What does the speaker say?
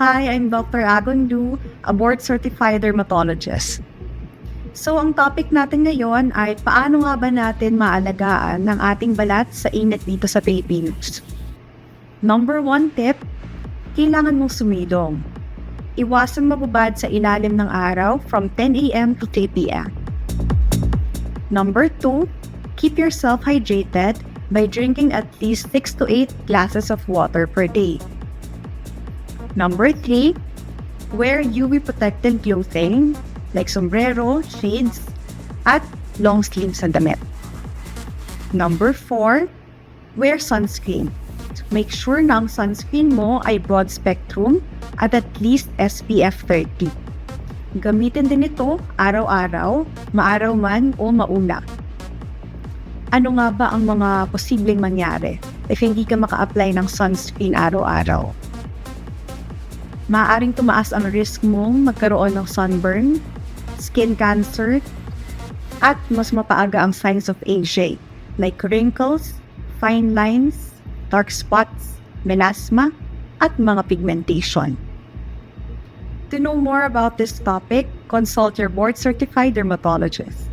Hi, I'm Dr. Agon Du, a board-certified dermatologist. So, ang topic natin ngayon ay paano nga ba natin maalagaan ng ating balat sa init dito sa Philippines? Number one tip, kailangan mong sumilong. Iwasan mabubad sa ilalim ng araw from 10 a.m. to 3 p.m. Number two, keep yourself hydrated by drinking at least 6 to 8 glasses of water per day. Number three, wear UV protected clothing like sombrero, shades, at long sleeves sa damit. Number four, wear sunscreen. Make sure na sunscreen mo ay broad spectrum at at least SPF 30. Gamitin din ito araw-araw, maaraw man o mauna. Ano nga ba ang mga posibleng mangyari if hindi ka maka-apply ng sunscreen araw-araw? maaaring tumaas ang risk mong magkaroon ng sunburn, skin cancer, at mas mapaaga ang signs of aging like wrinkles, fine lines, dark spots, melasma, at mga pigmentation. To know more about this topic, consult your board-certified dermatologist.